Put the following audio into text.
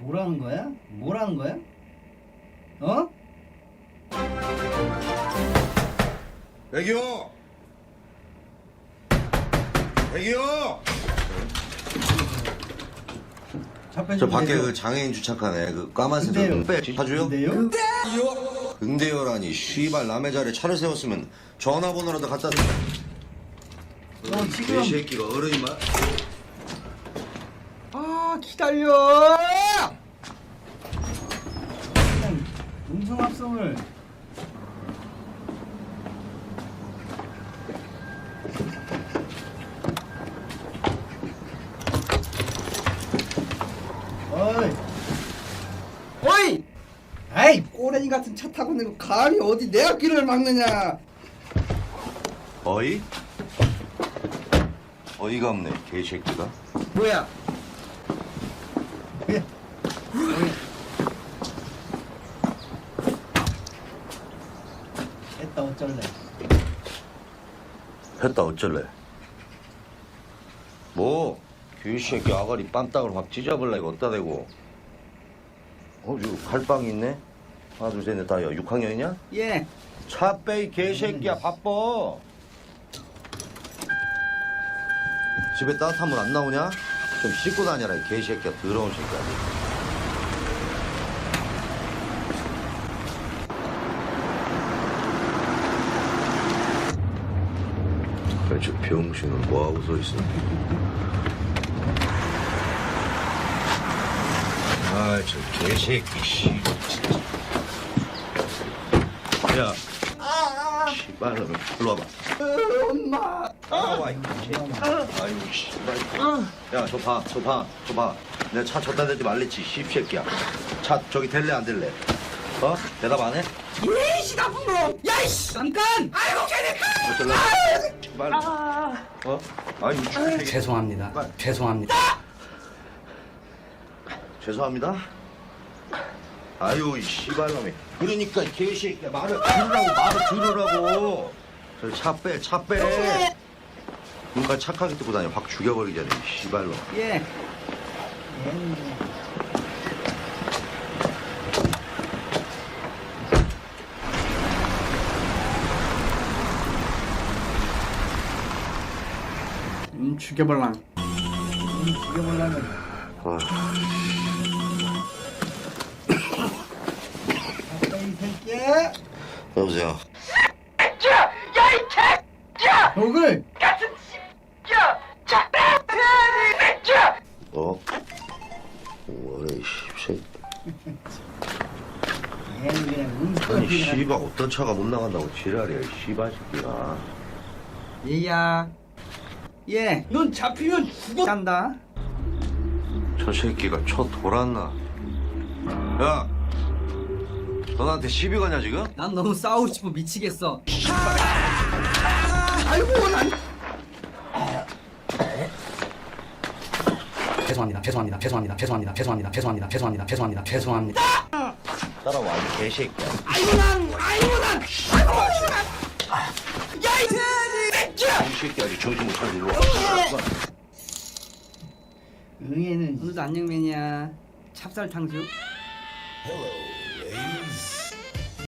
뭐라는 거야? 뭐라는 거야? 어? 백이요! 잡혀 저 밖에 그 장애인 주차칸에 그 까만색 근데요. 흑백 사주요? 근데요? 응대요라니 씨발 남의 자리에 차를 세웠으면 전화번호라도 갖다 대. 어, 지금 개새끼가 어른이만 아 기다려! 음성 합성을. 어이. 어이! 아이. 꼬레니 같은 차 타고 내고 감히 어디 내 앞길을 막느냐? 어이? 어이가 없네 개새끼가. 뭐야 했다 어쩔래? 했다 어쩔래? 뭐? 개새끼 아가리 빰딱을 확 찢어볼라 이거 어디다 대고? 어 저기 칼빵 있네? 하나 둘 셋 넷 다야 6학년이냐? 예. 차 빼 이 개새끼야 바빠. 집에 따뜻한 물 안 나오냐? 좀 씻고 다녀라 이 개새끼야. 더러운 새끼야. 저 병신은 뭐하고 서 있어? 아 저 개새끼 씨. 야, 씨발, 너 일로 와봐. 엄마 나와, 이. 아이고, 씨발. 야, 저 봐, 저 봐, 저 봐. 내가 차 줬다 대지 말랬지, 씹새끼야. 차 저기 될래, 안 될래? 어? 대답 안 해? 이씨 나쁜 놈 야이씨 잠깐 아이고 개새끼 어쩔래? 씨발. 어? 아이고, 죽겠네. 죄송합니다 빨리. 죄송합니다 죄송합니다. 아유, 이 씨발놈이. 그러니까, 이 개새끼야. 말을 들으라고, 말을 들으라고. 저차 빼, 차 빼. 눈깔 착하게 뜨고 다녀. 확 죽여버리잖아, 이 씨발놈. 예 얘는 음, 죽여볼랑 좀 죽여보려면 아. 아빠 이 새끼야 여보세요. 욕을 어? 뭐래, 이 씨. 얘는 그냥 아니, 음성이라 씨발, 어떤 차가 못 나간다고 지랄이야, 이 씨발 새끼가. 얘야 예넌 잡히면 죽어 간다 저 새끼가 쳐 돌았나? 야! 너 나한테 시비 거냐, 지금? 난 너무 싸우고 싶어 미치겠어 아이고 난. 죄송합니다. 죄송합니다. 죄송합니다. 죄송합니다. 죄송합니다. 죄송합니다. 죄송합니다. 죄송합니다. 죄송합니다. 따라와, 이 개새끼야. 아이고 난. 아이고 난. 아이고 야이 새끼야. 이 새끼 아직 정신 못 차리고 와. 응애는 오늘도 안녕맨이야. 찹쌀 탕수육. 헬로.